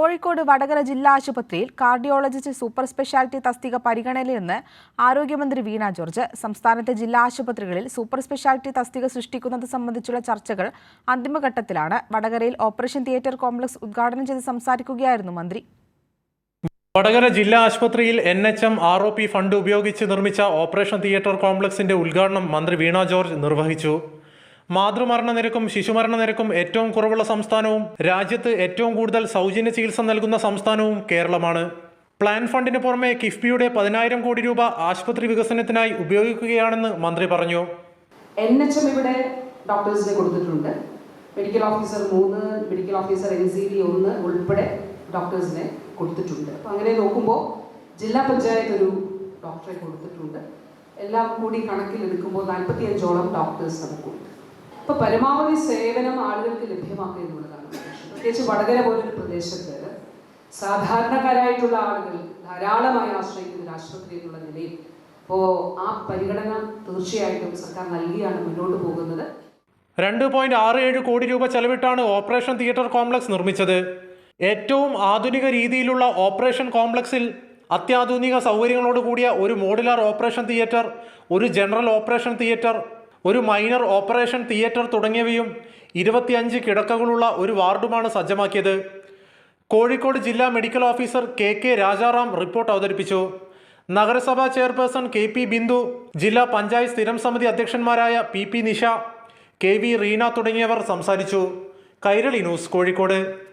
കോഴിക്കോട് വടകര ജില്ലാ ആശുപത്രിയിൽ cardiologist super speciality തസ്തിക പരിഗണനയിലെന്ന് ആരോഗ്യമന്ത്രി വീണ ജോർജ് സംസ്ഥാനത്തെ ജില്ലാ ആശുപത്രികളിൽ സൂപ്പർ സ്പെഷ്യാലിറ്റി തസ്തിക സൃഷ്ടിക്കുന്നത് സംബന്ധിച്ചുള്ള ചർച്ചകൾ അന്തിമഘട്ടത്തിലാണ്. വടകരയിൽ ഓപ്പറേഷൻ തിയേറ്റർ കോംപ്ലക്സ് ഉദ്ഘാടനം ചെയ്ത് സംസാരിക്കുകയായിരുന്നു മന്ത്രി. വടകര ജില്ലാ ആശുപത്രിയിൽ N H M R O P fund ഉപയോഗിച്ച് നിർമ്മിച്ച ഓപ്പറേഷൻ തിയേറ്റർ കോംപ്ലക്സിന്റെ ഉദ്ഘാടനം മന്ത്രി വീണ ജോർജ് നിർവഹിച്ചു. മാതൃമരണ നിരക്കും ശിശുമരണ നിരക്കും ഏറ്റവും കുറവുള്ള സംസ്ഥാനവും രാജ്യത്ത് ഏറ്റവും കൂടുതൽ സൗജന്യ ചികിത്സ നൽകുന്ന സംസ്ഥാനവും കേരളമാണ്. പ്ലാൻ ഫണ്ടിന് പുറമെ കിഫ്ബിയുടെ പതിനായിരം കോടി രൂപ ആശുപത്രി വികസനത്തിനായി ഉപയോഗിക്കുകയാണെന്ന് മന്ത്രി പറഞ്ഞു. എൻ എച്ച് എം ഇവിടെ ഡോക്ടേഴ്സിനെ കൊടുത്തിട്ടുണ്ട്. മെഡിക്കൽ ഓഫീസർ മൂന്ന് medical officer N C D ഒന്ന് ഉൾപ്പെടെ ഡോക്ടേഴ്സിനെ കൊടുത്തിട്ടുണ്ട്. അപ്പം അങ്ങനെ നോക്കുമ്പോൾ ജില്ലാ പഞ്ചായത്ത് ഒരു ഡോക്ടറെ കൊടുത്തിട്ടുണ്ട്. എല്ലാം കൂടി കണക്കിലെടുക്കുമ്പോൾ നാൽപ്പത്തി അഞ്ചോളം ഡോക്ടേഴ്സ് നമുക്കുണ്ട് അപ്പോൾ പരമാവധി സേവനം ആളുകൾക്ക് ലഭ്യമാക്കുക എന്നുള്ളതാണ് പ്രത്യേകിച്ച് വടകര പോലൊരു പ്രദേശത്ത് സാധാരണക്കാരായിട്ടുള്ള ആളുകൾ ധാരാളമായി ആശ്രയിക്കുന്ന ഒരു ആശുപത്രി എന്നുള്ള നിലയിൽ അപ്പോൾ ആ പരിഗണന തീർച്ചയായിട്ടും സർക്കാർ നൽകിയാണ് മുന്നോട്ട് പോകുന്നത്. രണ്ട് പോയിന്റ് ആറ് ഏഴ് കോടി രൂപ ചെലവിട്ടാണ് ഓപ്പറേഷൻ തിയേറ്റർ കോംപ്ലക്സ് നിർമ്മിച്ചത്. ഏറ്റവും ആധുനിക രീതിയിലുള്ള ഓപ്പറേഷൻ കോംപ്ലക്സിൽ അത്യാധുനിക സൗകര്യങ്ങളോട് കൂടിയ ഒരു മോഡുലാർ ഓപ്പറേഷൻ തിയേറ്റർ ഒരു ജനറൽ ഓപ്പറേഷൻ തിയേറ്റർ ഒരു മൈനർ ഓപ്പറേഷൻ തിയേറ്റർ തുടങ്ങിയവയും ഇരുപത്തിയഞ്ച് കിടക്കകളുള്ള ഒരു വാർഡുമാണ് സജ്ജമാക്കിയത്. കോഴിക്കോട് ജില്ലാ medical officer K K Rajaram report അവതരിപ്പിച്ചു. നഗരസഭാ ചെയർപേഴ്സൺ കെ പി ബിന്ദു ജില്ലാ പഞ്ചായത്ത് സ്ഥിരം സമിതി അധ്യക്ഷന്മാരായ P P Nisha K V Reena തുടങ്ങിയവർ സംസാരിച്ചു. കൈരളി ന്യൂസ് കോഴിക്കോട്.